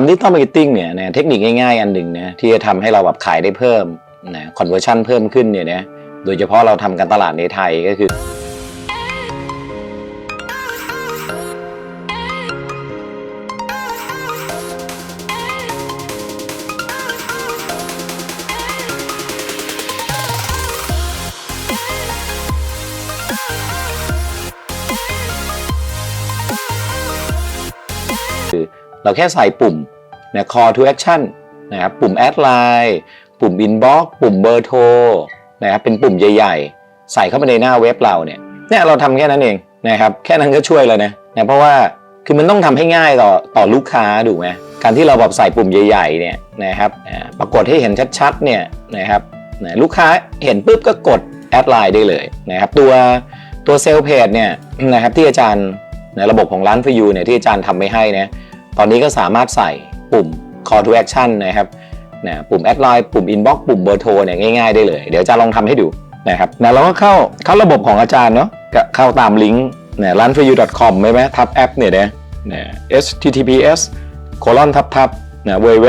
ทำดิจิตอลมาร์เก็ตติ้งเนี่ยนะเทคนิคง่ายๆ อันหนึ่งนะที่จะทำให้เราแบบขายได้เพิ่มนะคอนเวอร์ชันเพิ่มขึ้นเนี่ยนะโดยเฉพาะเราทำการตลาดในไทยก็คือ เราแค่ใส่ปุ่มนะ call to action นะครับปุ่ม add line ปุ่ม inbox ปุ่มเบอร์โทรนะครับเป็นปุ่มใหญ่ๆ ใส่เข้าไปในหน้าเว็บเราเนี่ยเนี่ยเราทำแค่นั้นเองนะครับแค่นั้นก็ช่วยแล้วนะนะเพราะว่าคือมันต้องทำให้ง่ายต่อต่อลูกค้าถูกไหมการที่เราแบบใส่ปุ่มใหญ่ๆเนี่ยนะครับปรากฏให้เห็นชัดๆเนี่ยนะครับนะลูกค้าเห็นปุ๊บก็กดแอดไลน์ได้เลยนะครับตัวตัวเซลล์เพจเนี่ยนะครับที่อาจารย์ในระบบของร้าน for you เนี่ยที่อาจารย์ทำไม่ให้นี่ย ตอนนี้ก็สามารถใส่ปุ่ม call to action นะครับนะปุ่ม add line ปุ่ม inbox ปุ่มเบอร์โทรเนี่ยง่ายๆได้เลย เดี๋ยวจารย์ลองทำให้ดูนะครับนะเราก็เข้าเข้าระบบของอาจารย์เนาะก็เข้าตามลิงก์นะ runforyou.com ใช่ไหมทับแอปเนี่ยนะนะ https colon ทับทับนะ www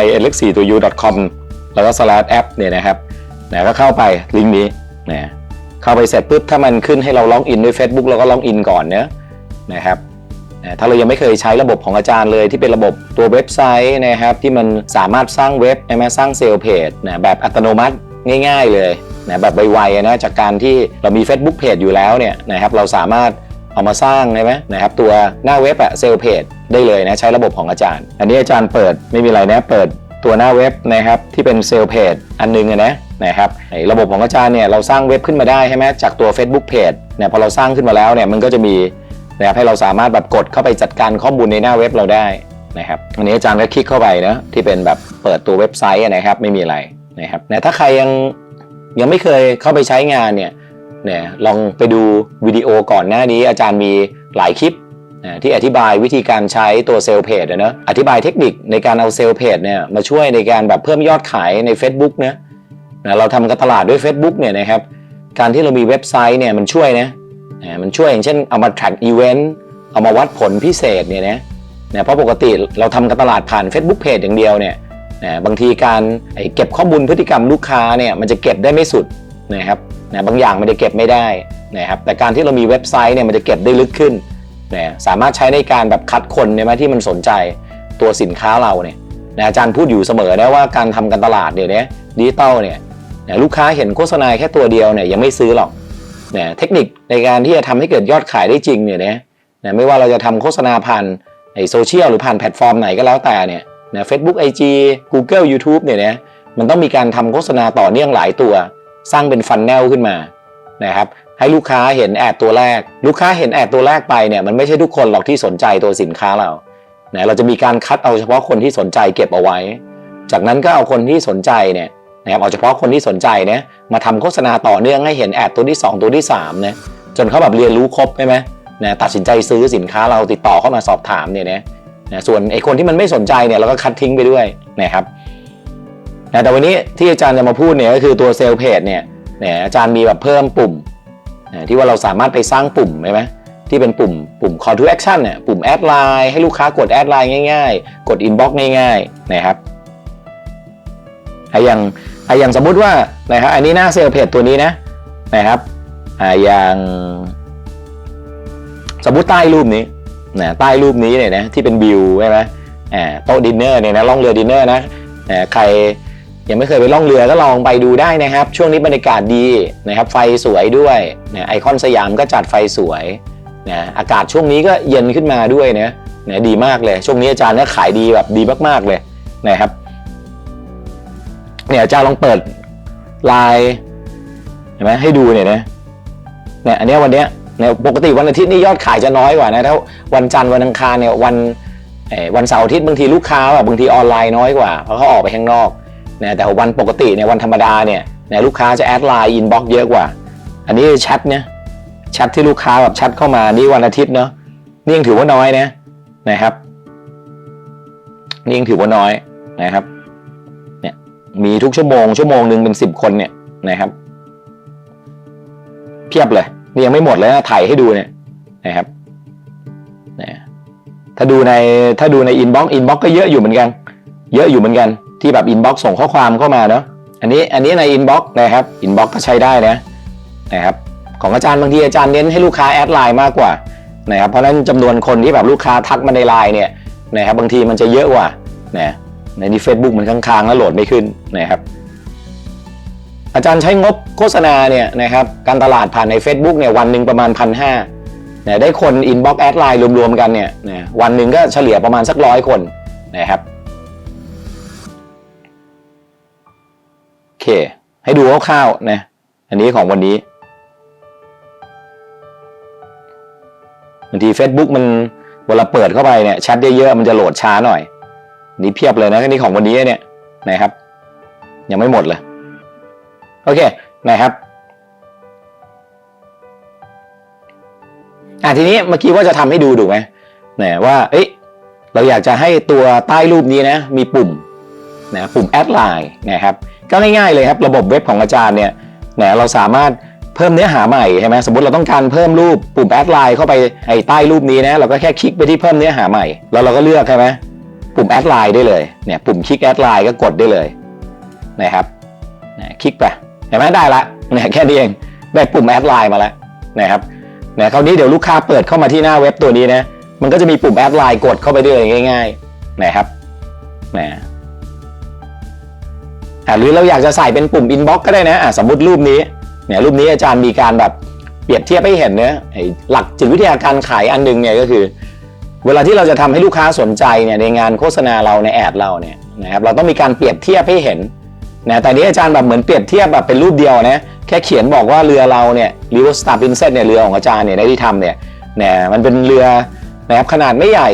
i l x 4ตัว u com แล้วก็ slash app เนี่ยนะครับนะก็เข้าไปลิงก์นี้นะเข้าไปเสร็จปุ๊บถ้ามันขึ้นให้เราล็อกอินด้วย Facebook เราก็ล็อกอินก่อนเนะนะครับ ถ้าเรายังไม่เคยใช้ระบบของอาจารย์เลยที่เป็นระบบตัวเว็บไซต์นะครับที่มันสามารถสร้างเว็บใช่ไหมสร้างเซลล์เพจนะแบบอัตโนมัติง่าย ๆ เลยนะแบบไวๆนะจากการที่เรามี Facebook Page อยู่แล้วเนี่ยนะครับเราสามารถเอามาสร้างใช่ไหมนะครับตัวหน้าเว็บอะเซลล์เพจได้เลยนะใช้ระบบของอาจารย์ อันนี้อาจารย์เปิดไม่มีอะไรนะเปิดตัวหน้าเว็บนะครับที่เป็นเซลล์เพจอันนึงนะนะครับระบบของอาจารย์เนี่ยเราสร้างเว็บขึ้นมาได้ใช่ไหมจากตัว Facebook Page เนี่ยพอเราสร้างขึ้นมาแล้วเนี่ยมันก็จะมี นะครับให้เราสามารถแบบกดเข้าไปจัดการข้อมูลในหน้าเว็บเราได้นะครับอันนี้อาจารย์ก็คลิกเข้าไปนะที่เป็นแบบเปิดตัวเว็บไซต์นะครับไม่มีอะไรนะครับนะถ้าใครยังยังไม่เคยเข้าไปใช้งานเนี่ยเนี่ยลองไปดูวิดีโอก่อนหน้านี้ อาจารย์มีหลายคลิปนะที่อธิบายวิธีการใช้ตัวเซลล์เพจนะนะอธิบายเทคนิคในการเอาเซลล์เพจเนี่ยมาช่วยในการแบบเพิ่มยอดขายใน Facebook นะนะเราทำการตลาดด้วย Facebook เนี่ยนะครับการที่เรามีเว็บไซต์เนี่ยมันช่วยนะ มันช่วยอย่างเช่นเอามา track event เอามาวัดผลพิเศษเนี่ยนะนะเพราะปกติเราทำการตลาดผ่าน Facebook Page อย่างเดียวเนี่ยนะบางทีการเก็บข้อมูลพฤติกรรมลูกค้าเนี่ยมันจะเก็บได้ไม่สุดนะครับนะบางอย่างมันจะเก็บไม่ได้นะครับแต่การที่เรามีเว็บไซต์เนี่ยมันจะเก็บได้ลึกขึ้นนะสามารถใช้ในการแบบคัดคนเนี่ยไหมที่มันสนใจตัวสินค้าเราเนี่ยนะอาจารย์พูดอยู่เสมอนะว่าการทำการตลาดเดี๋ยวนี้ดิจิตอลเนี่ยนะลูกค้าเห็นโฆษณาแค่ตัวเดียวเนี่ยยังไม่ซื้อหรอก เนี่ยเทคนิคในการที่จะทำให้เกิดยอดขายได้จริงเนี่ยนะนะไม่ว่าเราจะทำโฆษณาผ่านไอโซเชียลหรือผ่านแพลตฟอร์มไหนก็แล้วแต่เนี่ยนะ Facebook IG Google YouTube เนี่ยนะมันต้องมีการทำโฆษณาต่อเนื่องหลายตัว สร้างเป็นฟันแนลขึ้นมานะครับให้ลูกค้าเห็นแอดตัวแรก ลูกค้าเห็นแอดตัวแรกไปเนี่ยมันไม่ใช่ทุกคนหรอกที่สนใจตัวสินค้าเรานะเราจะมีการคัดเอาเฉพาะคนที่สนใจเก็บเอาไว้ จากนั้นก็เอาคนที่สนใจเนี่ย นะครับเอาเฉพาะคนที่สนใจเนี่ยมาทำโฆษณาต่อเนื่องให้เห็นแอดตัวที่ 2 ตัวที่3เนี่ยจนเขาแบบเรียนรู้ครบใช่ไหมนะตัดสินใจซื้อสินค้าเราติดต่อเข้ามาสอบถามเนี่ยนะนะส่วนไอ้คนที่มันไม่สนใจเนี่ยเราก็คัดทิ้งไปด้วยนะครับนะแต่วันนี้ที่อาจารย์จะมาพูดเนี่ยก็คือตัวเซลล์เพจเนี่ยนะอาจารย์มีแบบเพิ่มปุ่มนะที่ว่าเราสามารถไปสร้างปุ่มใช่ไหมที่เป็นปุ่มปุ่ม call to action เนี่ยปุ่มแอดไลน์ให้ลูกค้ากดแอดไลน์ง่าย ๆ กด inbox ง่ายๆนะครับอย่าง อะอย่างสมมุติว่านะครับอันนี้หน้าเซลล์เพจตัวนี้นะนะครับอ่าอย่างสมมุติใต้รูปนี้นะใต้รูปนี้เนี่ยนะที่เป็นวิวใช่ไหมอ่าโต๊ะดินเนอร์เนี่ยนะล่องเรือดินเนอร์นะอ่าใครยังไม่เคยไปล่องเรือก็ลองไปดูได้นะครับ ช่วงนี้บรรยากาศดีนะครับไฟสวยด้วยนะไอคอนสยามก็จัดไฟสวยนะอากาศช่วงนี้ก็เย็นขึ้นมาด้วยนะนะดีมากเลย ช่วงนี้อาจารย์ก็ขายดีแบบดีมากๆเลยนะครับ เนี่ยอาจารย์ลองเปิดไลน์เห็นไหมให้ดูเนี่ยนะเนี่ยอันนี้วันเนี้ยเนี่ยปกติวันอาทิตย์นี่ยอดขายจะน้อยกว่านะถ้าวันจันทร์วันอังคารเนี่ยวันวันเสาร์อาทิตย์บางทีลูกค้าแบบบางทีออนไลน์น้อยกว่าเพราะเขาออกไปข้างนอกนะแต่วันปกติเนี่ยวันธรรมดาเนี่ยเนี่ยลูกค้าจะแอดไลน์อินบ็อกเยอะกว่า อันนี้แชทเนี่ยแชทที่ลูกค้าแบบแชทเข้ามานี่วันอาทิตย์เนาะนี่ยังถือว่าน้อยนะนะครับนี่ยังถือว่าน้อยนะครับ มีทุกชั่วโมง ชั่วโมงหนึ่งเป็นสิบคนเนี่ยนะครับ เพียบเลยนี่ยังไม่หมดเลยนะถ่ายให้ดูเนี่ยนะครับนะถ้าดูในถ้าดูในอินบ็อกซ์อินบ็อกซ์ก็เยอะอยู่เหมือนกัน เยอะอยู่เหมือนกัน ที่แบบอินบ็อกซ์ส่งข้อความเข้ามาเนาะอันนี้อันนี้ในอินบ็อกซ์นะครับอินบ็อกซ์ก็ใช้ได้นะนะครับ ของอาจารย์บางทีอาจารย์เน้นให้ลูกค้าแอดไลน์มากกว่านะครับเพราะฉะนั้นจำนวนคนที่แบบลูกค้าทักมาในไลน์เนี่ยนะครับบางทีมันจะเยอะกว่านะ ในนี้ Facebook มันค้างๆแล้วโหลดไม่ขึ้นนะครับ อาจารย์ใช้งบโฆษณาเนี่ยนะครับการตลาดผ่านใน Facebook เนี่ยวันหนึ่งประมาณพันห้าเนี่ยได้คนอินบ็อกแอดไลน์รวมๆกันเนี่ยนะวันหนึ่งก็เฉลี่ยประมาณสักร้อยคนนะครับโอเค ให้ดูคร่าวๆนะอันนี้ของวันนี้บางที Facebook มันเวลาเปิดเข้าไปเนี่ยแชทเยอะๆมันจะโหลดช้าหน่อย นี่เพียบเลยนะนี่ของวันนี้เนี่ยนะครับ ยังไม่หมดเลย โอเคนะครับอะทีนี้เมื่อกี้ว่าจะทำให้ดูถูกไหมเนี่ยว่า เอ้ยเราอยากจะให้ตัวใต้รูปนี้นะมีปุ่มนะปุ่มแอดไลน์นะครับ ก็ง่ายๆเลยครับ ระบบเว็บของอาจารย์เนี่ยนะเราสามารถเพิ่มเนื้อหาใหม่ใช่ไหมสมมติเราต้องการเพิ่มรูปปุ่มแอดไลน์เข้าไปไอ้ใต้รูปนี้นะเราก็แค่คลิกไปที่เพิ่มเนื้อหาใหม่ แล้วเราก็เลือกใช่ไหม ปุ่มแอดไลน์ได้เลยเนี่ยปุ่มคลิกแอดไลน์ก็กดได้เลยนะครับนะคลิกไปเห็นไหมได้ละเนี่ยแค่นี้เองได้ปุ่มแอดไลน์มาแล้วนะครับเนี่ยคราวนี้เดี๋ยวลูกค้าเปิดเข้ามาที่หน้าเว็บตัวนี้นะมันก็จะมีปุ่มแอดไลน์กดเข้าไปได้เลยง่ายๆนะครับนะอะหรือเราอยากจะใส่เป็นปุ่มอินบ็อกก็ได้นะะสมมติรูปนี้เนี่ยรูปนี้อาจารย์มีการแบบเปรียบเทียบให้เห็นเนะไอ้หลักจิตวิทยาการขายอันหนึงเนี่ยก็คือ เวลาที่เราจะทำให้ลูกค้าสนใจเนี่ยในงานโฆษณาเราในแอดเราเนี่ยนะครับเราต้องมีการเปรียบเทียบให้เห็นนะแต่นี้อาจารย์แบบเหมือนเปรียบเทียบแบบเป็นรูปเดียวนะแค่เขียนบอกว่าเรือเราเนี่ยริวสตาร์พินเซตเนี่ยเรือของอาจารย์เนี่ยในที่ทำเนี่ยนี่ยมันเป็นเรือนะครับขนาดไม่ใหญ่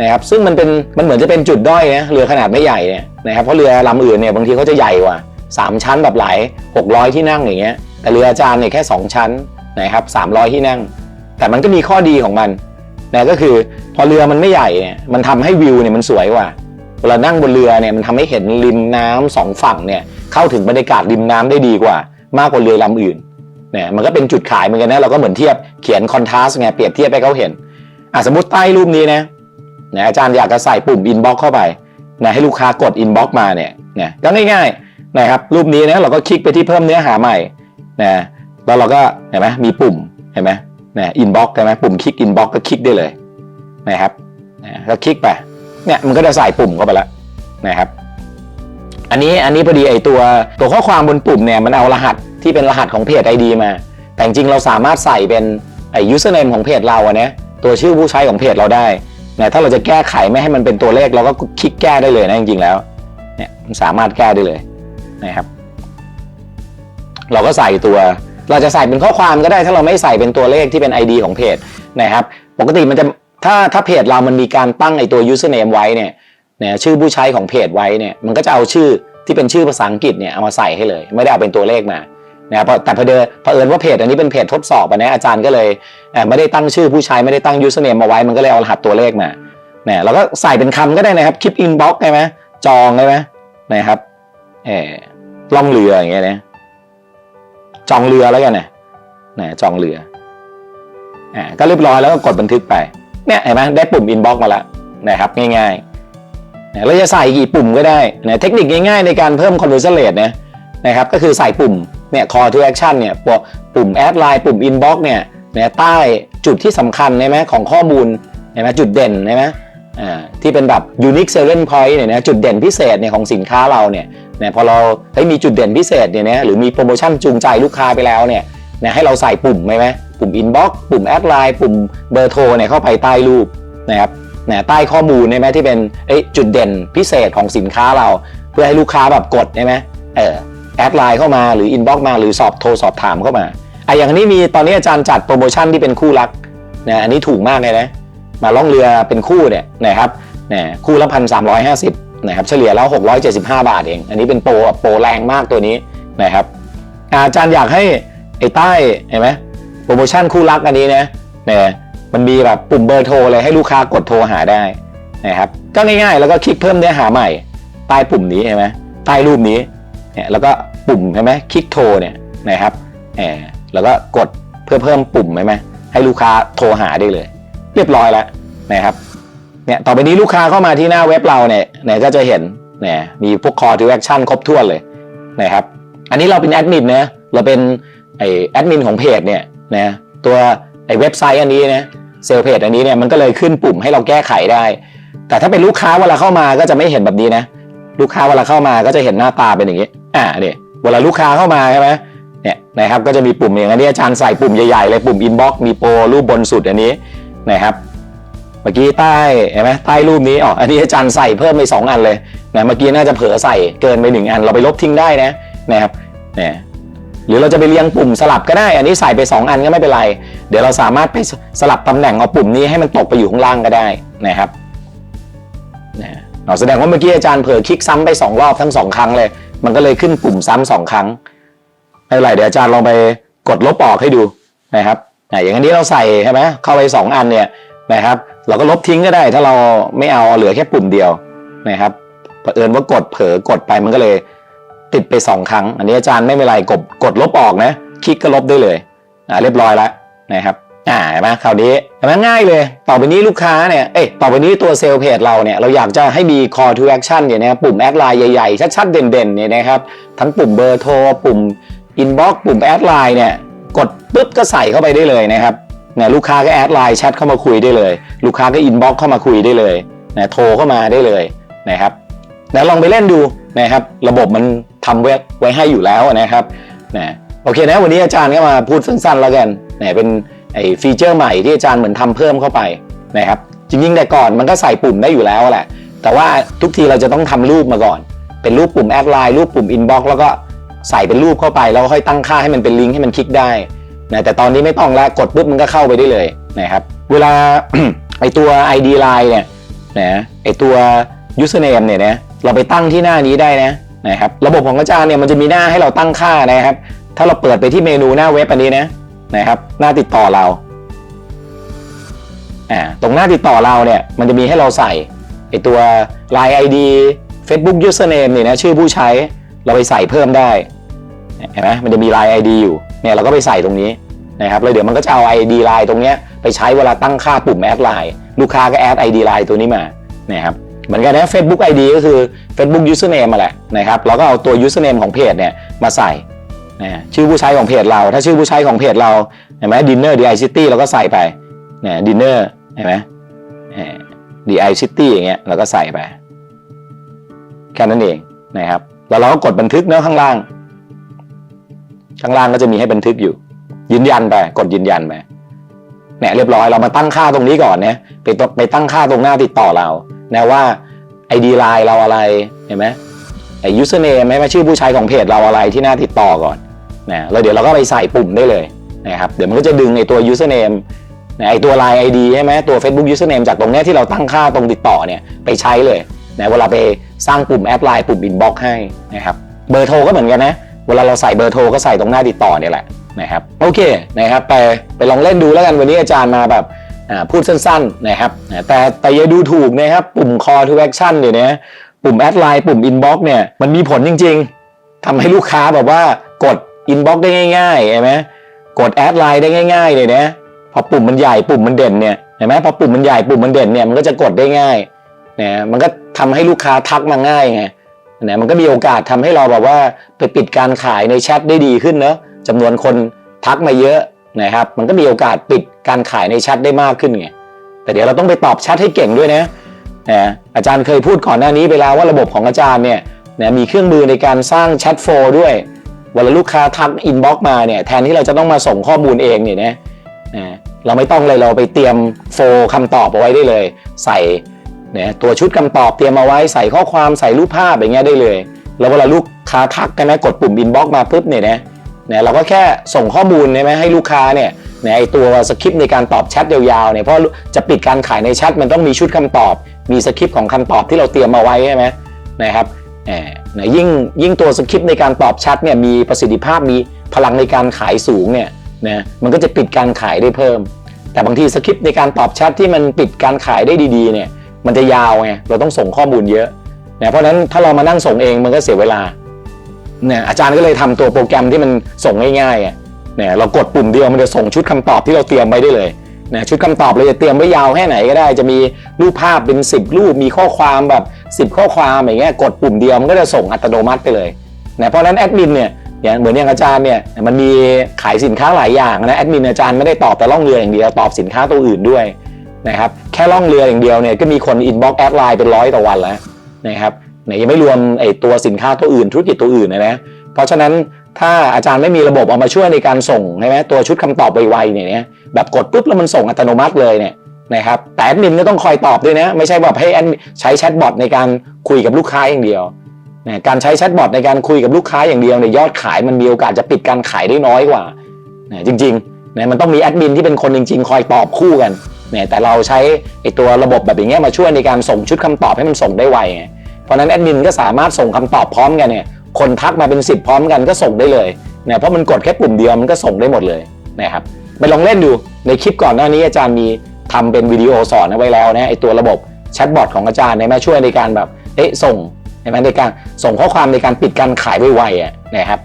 นะครับซึ่งมันเป็นมันเหมือนจะเป็นจุดด้อยนะเรือขนาดไม่ใหญ่เนี่ยนะครับเพราะเรือลำอื่นเนี่ยบางทีเขาจะใหญ่กว่า 3 ชั้นแบบหลาย600 ที่นั่งอย่างเงี้ยแต่เรืออาจารย์เนี่ยแค่ 2 ชั้นนะครับ300 ที่นั่ง แต่มันก็มีข้อดีของมัน นะก็คือพอเรือมันไม่ใหญ่เนี่ยมันทำให้วิวเนี่ยมันสวยกว่าเวลานั่งบนเรือเนี่ยมันทำให้เห็นริมน้ำสองฝั่งเนี่ยเข้าถึงบรรยากาศริมน้ำได้ดีกว่า มากกว่าเรือลำอื่นเนี่ยมันก็เป็นจุดขายเหมือนกันนะเราก็เหมือนเทียบเขียนคอนทราสต์ไงเปรียบเทียบให้เขาเห็นอะสมมติใต้รูปนี้นะนะอาจารย์อยากจะใส่ปุ่มอินบ็อกเข้าไปนะให้ลูกค้ากดอินบ็อกมาเนี่ยนะก็ง่ายๆนะครับรูปนี้นะเราก็คลิกไปที่เพิ่มเนื้อหาใหม่นะแล้วเราก็เห็นไหมมีปุ่มเห็นไหม นะอินบ็อกใช่ไหมปุ่มคลิกอินบ็อกก็คลิกได้เลยนะครับนะก็คลิกไปเนี่ยมันก็จะใส่ปุ่มเข้าไปแล้วนะครับ อันนี้อันนี้พอดีไอตัวตัวข้อความบนปุ่มเนี่ยมันเอารหัสที่เป็นรหัสของเพจ ID มา แต่จริงเราสามารถใส่เป็นไอ username ของเพจเราอะนะตัวชื่อผู้ใช้ของเพจเราได้นะถ้าเราจะแก้ไขไม่ให้มันเป็นตัวเลขเราก็คลิกแก้ได้เลยนะจริงๆแล้วเนี่ยมันสามารถแก้ได้เลยนะครับ เราก็ใส่ตัว เราจะใส่เป็นข้อความก็ได้ถ้าเราไม่ใส่เป็นตัวเลขที่เป็น ID ของเพจนะครับปกติมันจะถ้าถ้าเพจเรามันมีการตั้งไอตัว username ไว้เนี่ยเนี่ยชื่อผู้ใช้ของเพจไว้เนี่ยมันก็จะเอาชื่อที่เป็นชื่อภาษาอังกฤษเนี่ยเอามาใส่ให้เลย ไม่ได้เอาเป็นตัวเลขมานะครับแต่พอเดเผอิญว่าเพจอันนี้เป็นเพจทดสอบนนี้อาจารย์ก็เลยไม่ได้ตั้งชื่อผู้ใช้ไม่ได้ตั้ง username มาไว้มันก็เลยเอารหัสตัวเลขมาเนี่ยเราก็ใส่เป็นคำก็ได้นะครับ keep inbox ได้ไหมจองได้ไหมนะครับเออล่องเรืออย่างเงี้ยนะ จองเรือแล้วกันนะนะจองเรืออ่าก็เรียบร้อยแล้วก็กดบันทึกไปเนี่ยเห็นไหมได้ปุ่ม inbox มาแล้วนะครับง่ายๆนะเราจะใส่กี่ปุ่มก็ได้นะเทคนิคง่ายๆในการเพิ่ม conversion rate นะนะครับก็คือใส่ปุ่มเนี่ย call to action เนี่ยปุ่ม add line ปุ่ม inbox เนี่ยนะใต้จุดที่สำคัญใช่ไหมของข้อมูลเห็นไหมจุดเด่นใช่ไหมอ่าที่เป็นแบบ unique selling point เนี่ยนะจุดเด่นพิเศษเนี่ยของสินค้าเราเนี่ย นะพอเราเฮ้ยมีจุดเด่นพิเศษเนี่ยนะหรือมีโปรโมชั่นจูงใจลูกค้าไปแล้วเนี่ยนะให้เราใส่ปุ่มไหมไหมปุ่ม inbox ปุ่ม add line ปุ่มเบอร์โทรเนี่ยเข้าไปใต้รูปนะครับนะใต้ข้อมูลใช่ไหมที่เป็นเอ้ยจุดเด่นพิเศษของสินค้าเรา เพื่อให้ลูกค้าแบบกดใช่ไหมเออแอดไลน์เข้ามาหรือ inbox มาหรือสอบโทรสอบถามเข้ามาไอะอย่างนี้มีตอนนี้อาจารย์จัดโปรโมชั่นที่เป็นคู่รักนะอันนี้ถูกมากเลยนะมาล่องเรือเป็นคู่เนี่ยนะครับนะคู่ละพันสามร้อยห้าสิบ นะครับเฉลี่ยแล้วหกร้อยเจ็ดสิบห้าบาทเอง อันนี้เป็นโปรโปรแรงมากตัวนี้นะครับอาอาจารย์อยากให้ไอ้ใต้เห็นไหมโปรโมชั่นคู่รักอันนี้นะเนี่ยมันมีแบบปุ่มเบอร์โทรเลยให้ลูกค้ากดโทรหาได้นะครับก็ง่ายๆ แล้วก็คลิกเพิ่มเนื้อหาใหม่ใต้ปุ่มนี้เห็นไหมใต้รูปนี้เนี่ยแล้วก็ปุ่มเห็นไหมคลิกโทรเนี่ยนะครับแหมแล้วก็กดเพื่อเพิ่มปุ่มเห็นไหมให้ลูกค้าโทรหาได้เลย เรียบร้อยแล้วนะครับ เนี่ยต่อไปนี้ลูกค้าเข้ามาที่หน้าเว็บเราเนี่ยเนี่ยก็จะเห็นเนี่ยมีพวก call to action ครบถ้วนเลยนะครับอันนี้เราเป็นแอดมินนะเราเป็นไอแอดมินของเพจเนี่ยนะตัวไอเว็บไซต์อันนี้นะเซลเพจอันนี้เนี่ยมันก็เลยขึ้นปุ่มให้เราแก้ไขได้ แต่ถ้าเป็นลูกค้าเวลาเข้ามาก็จะไม่เห็นแบบนี้นะ ลูกค้าเวลาเข้ามาก็จะเห็นหน้าตาเป็นอย่างนี้อ่าเนี่ยเวลาลูกค้าเข้ามาใช่ไหมเนี่ยนะครับก็จะมีปุ่มอย่างอันนี้อาจารย์ใส่ปุ่มใหญ่ๆเลยปุ่ม inbox มีโปรรูปบนสุดอันนี้นะครับ เมื่อกี้ใต้เห็นไหมใต้รูปนี้อ๋ออันนี้อาจารย์ใส่เพิ่มไปสองอันเลยนะเมื่อกี้น่าจะเผลอใส่เกินไปหนึ่งอัน เราไปลบทิ้งได้นะนะครับเนี่ยหรือเราจะไปเรียงปุ่มสลับก็ได้ อันนี้ใส่ไปสองอันก็ไม่เป็นไร เดี๋ยวเราสามารถไปสลับตำแหน่งเอาปุ่มนี้ให้มันตกไปอยู่ข้างล่างก็ได้นะครับนะอ๋อแสดงว่าเมื่อกี้อาจารย์เผลอคลิกซ้ำไปสองรอบทั้งสองครั้งเลย มันก็เลยขึ้นปุ่มซ้ำสองครั้งไม่เป็นไรเดี๋ยวอาจารย์ลองไปกดลบออกให้ดูนะครับอย่างนนี้เราใส่ใช่ไหมเข้าไปสองอันเนี่ย นะครับ เราก็ลบทิ้งก็ได้ถ้าเราไม่เอาเหลือแค่ปุ่มเดียวนะครับเผอิญว่ากดเผลอกดไปมันก็เลยติดไปสองครั้ง อันนี้อาจารย์ไม่เป็นไรกดกดลบออกนะ คลิกก็ลบได้เลยอ่าเรียบร้อยแล้วนะครับอ่าเห็นไหมคราวนี้เห็นไหมง่ายเลย ต่อไปนี้ลูกค้าเนี่ยเอ้ยต่อไปนี้ตัวเซลล์เพจเราเนี่ยเราอยากจะให้มี call to action เนี่ยนะปุ่มแอดไลน์ใหญ่ๆ ชัดๆ เด่นๆเนี่ยนะครับทั้งปุ่มเบอร์โทร ปุ่ม inbox ปุ่มแอดไลน์เนี่ยกดปุ๊บก็ใส่เข้าไปได้เลยนะครับ นี่ยลูกค้าก็แอดไลน์แชทเข้ามาคุยได้เลย ลูกค้าก็อินบ็อกเข้ามาคุยได้เลยนะโทรเข้ามาได้เลยนะครับนะลองไปเล่นดูนะครับระบบมันทำไว้ไว้ให้อยู่แล้วนะครับนะโอเคนะวันนี้อาจารย์ก็มาพูดสั้น ๆ แล้วกันนะเป็นไอ้ฟีเจอร์ใหม่ที่อาจารย์เหมือนทำเพิ่มเข้าไปนะครับจริงๆแต่ก่อนมันก็ใส่ปุ่มได้อยู่แล้วแหละ แต่ว่าทุกทีเราจะต้องทำรูปมาก่อน เป็นรูปปุ่มแอดไลน์รูปปุ่มอินบ็อกแล้วก็ใส่เป็นรูปเข้าไปแล้วค่อยตั้งค่าให้มันเป็นลิงก์ให้มันคลิกได้ นะแต่ตอนนี้ไม่ต้องแล้วกดปุ๊บมันก็เข้าไปได้เลยนะครับเวลา ไอตัว ID Line เนี่ยนะไอตัว username เนี่ยนะเราไปตั้งที่หน้านี้ได้นะนะครับระบบของอาจารย์เนี่ยมันจะมีหน้าให้เราตั้งค่านะครับ ถ้าเราเปิดไปที่เมนูหน้าเว็บอันนี้นะนะครับหน้าติดต่อเราอ่าตรงหน้าติดต่อเราเนี่ยมันจะมีให้เราใส่ไอตัว Line ID Facebook username เนี่ยนะชื่อผู้ใช้เราไปใส่เพิ่มได้ เห็นไหมมันจะมี Line ID อยู่เนี่ยเราก็ไปใส่ตรงนี้นะครับแล้วเดี๋ยวมันก็จะเอา ID Line ตรงเนี้ยไปใช้เวลาตั้งค่าปุ่มแอดไลน์ลูกค้าก็แอด ID Line ตัวนี้มานะครับเหมือนกันนะ Facebook ID ก็คือ Facebook username มาแหละนะครับเราก็เอาตัว username ของเพจเนี่ยมาใส่นะชื่อผู้ใช้ของเพจเรา ถ้าชื่อผู้ใช้ของเพจเราเห็นไหม Dinner DI City เราก็ใส่ไปเนี่ย Dinner เห็นไหมเอ่อ DI City อย่างเงี้ยเราก็ใส่ไป แค่นั้นเองนะครับแล้วเราก็กดบันทึกเนาะข้างล่าง ข้างล่างก็จะมีให้บันทึกอยู่ ยืนยันไปกดยืนยันไปเนี่ยเรียบร้อยเรามาตั้งค่าตรงนี้ก่อนเนี่ยไปตไปตั้งค่าตรงหน้าติดต่อเรานะว่า ID Line เราอะไรเห็นไหมไอ้ username ไหมว่าชื่อผู้ใช้ของเพจเราอะไรที่หน้าติดต่อก่อนนะแล้วเดี๋ยวเราก็ไปใส่ปุ่มได้เลยนะครับเดี๋ยวมันก็จะดึงไอตัว username นะไอตัว Line ID ใช่ไหมตัว Facebook username จากตรงนี้ที่เราตั้งค่าตรงติดต่อเนี่ยไปใช้เลยนะเวลาไปสร้างปุ่มแอดไลน์ปุ่ม inbox ให้นะครับเบอร์โทรก็เหมือนกันนะ เวลาเราใส่เบอร์โทรก็ใส่ตรงหน้าติดต่อเนี่ยแหละนะครับโอเคนะครับไปไปลองเล่นดูแล้วกันวันนี้อาจารย์มาแบบพูดสั้นๆนะครับแต่แต่อย่าดูถูกนะครับปุ่ม call to action เนี่ยนะปุ่มแอดไลน์ปุ่ม inbox เนี่ยมันมีผลจริง ๆทำให้ลูกค้าแบบว่ากด inbox ได้ง่ายๆเห็นไหมกดแอดไลน์ได้ง่ายๆเลยนะพอปุ่มมันใหญ่ปุ่มมันเด่นเนี่ยเห็นไหมพอปุ่มมันใหญ่ปุ่มมันเด่นเนี่ยมันก็จะกดได้ง่ายนะมันก็ทำให้ลูกค้าทักมาง่ายไง นะมันก็มีโอกาสทำให้เราแบบว่าไปปิดการขายในแชทได้ดีขึ้นเนอะจำนวนคนทักมาเยอะนะครับ มันก็มีโอกาสปิดการขายในแชทได้มากขึ้นไงแต่เดี๋ยวเราต้องไปตอบแชทให้เก่งด้วยนะนะอาจารย์เคยพูดก่อนหน้านี้ไปแล้วว่าระบบของอาจารย์เนี่ยนะมีเครื่องมือในการสร้างแชทโฟลด้วยเวลาลูกค้าทักอินบ็อกมาเนี่ยแทนที่เราจะต้องมาส่งข้อมูลเองเนี่ยนะนะเราไม่ต้องเลยเราไปเตรียมโฟลคำตอบเอาไว้ได้เลย ใส่ เนี่ยตัวชุดคำตอบเตรียมเอาไว้ใส่ข้อความใส่รูปภาพอย่างเงี้ยได้เลย แล้วเวลาลูกค้าทักกันนะกดปุ่มอินบ็อกมาปุ๊บเนี่ยนะเนี่ยเราก็แค่ส่งข้อมูลใช่ไหมให้ลูกค้าเนี่ยเนี่ยไอตัวสคริปต์ในการตอบแชทยาวๆเนี่ยเพราะจะปิดการขายในแชทมันต้องมีชุดคำตอบ มีสคริปต์ของคำตอบที่เราเตรียมมาไว้ใช่ไหมนะครับแหมนะยิ่งยิ่งตัวสคริปต์ในการตอบแชทเนี่ยมีประสิทธิภาพมีพลังในการขายสูงเนี่ยนะมันก็จะปิดการขายได้เพิ่ม แต่บางทีสคริปต์ในการตอบแชทที่มันปิดการขายได้ดีๆเนี่ย มันจะยาวไงเราต้องส่งข้อมูลเยอะนะเพราะฉะนั้นถ้าเรามานั่งส่งเองมันก็เสียเวลาเนี่ยอาจารย์ก็เลยทำตัวโปรแกรมที่มันส่งง่ายๆอะเนี่ยเรากดปุ่มเดียวมันจะส่งชุดคำตอบที่เราเตรียมไว้ได้เลยนะชุดคำตอบเราจะเตรียมไว้ยาวแค่ไหนก็ได้ จะมีรูปภาพเป็น 10 รูปมีข้อความแบบ 10 ข้อความอย่างเงี้ยกดปุ่มเดียวมันก็จะส่งอัตโนมัติไปเลยนะเพราะฉะนั้นแอดมินเนี่ยอย่างเหมือนอย่างอาจารย์เนี่ยมันมีขายสินค้าหลายอย่างนะแอดมินอาจารย์ไม่ได้ตอบแต่ล่องเรืออย่างเดียวตอบสินค้าตัวอื่นด้วย นะครับแค่ล่องเรืออย่างเดียวเนี่ยก็มีคนอินบ็อกแอดไลน์เป็นร้อยต่อวันแล้วนะครับไหนยังไม่รวมไอตัวสินค้าตัวอื่นธุรกิจตัวอื่นนะนะเพราะฉะนั้นถ้าอาจารย์ไม่มีระบบเอามาช่วยในการส่งใช่ไหมตัวชุดคำตอบไวๆเนี่ยแบบกดปุ๊บแล้วมันส่งอัตโนมัติเลยเนี่ยนะครับแต่แอดมินก็ต้องคอยตอบด้วยนะไม่ใช่แบบให้แอดใช้แชทบอทในการคุยกับลูกค้าอย่างเดียวนะการใช้แชทบอทในการคุยกับลูกค้าอย่างเดียวเนี่ยยอดขายมันมีโอกาสจะปิดการขายได้น้อยกว่านะจริงๆนะมันต้องมีแอดมินที่เป็นคนจริง ๆ คอยตอบคู่กัน เนี่ยแต่เราใช้ไอตัวระบบแบบอย่างเงี้ยมาช่วยในการส่งชุดคำตอบให้มันส่งได้ไวไงเพราะนั้นแอดมินก็สามารถส่งคำตอบพร้อมกันเนี่ยคนทักมาเป็น 10 พร้อมกันก็ส่งได้เลยเนี่ยเพราะมันกดแค่ปุ่มเดียวมันก็ส่งได้หมดเลยนะครับไปลองเล่นดูในคลิปก่อนหน้านี้อาจารย์มีทำเป็นวิดีโอสอนเอาไว้แล้วนะไอตัวระบบแชทบอทของอาจารย์เนี่ยมาช่วยในการแบบเอ๊ะส่งใช่ไหมในการส่งข้อความในการปิดการขายไวๆอะนะครับ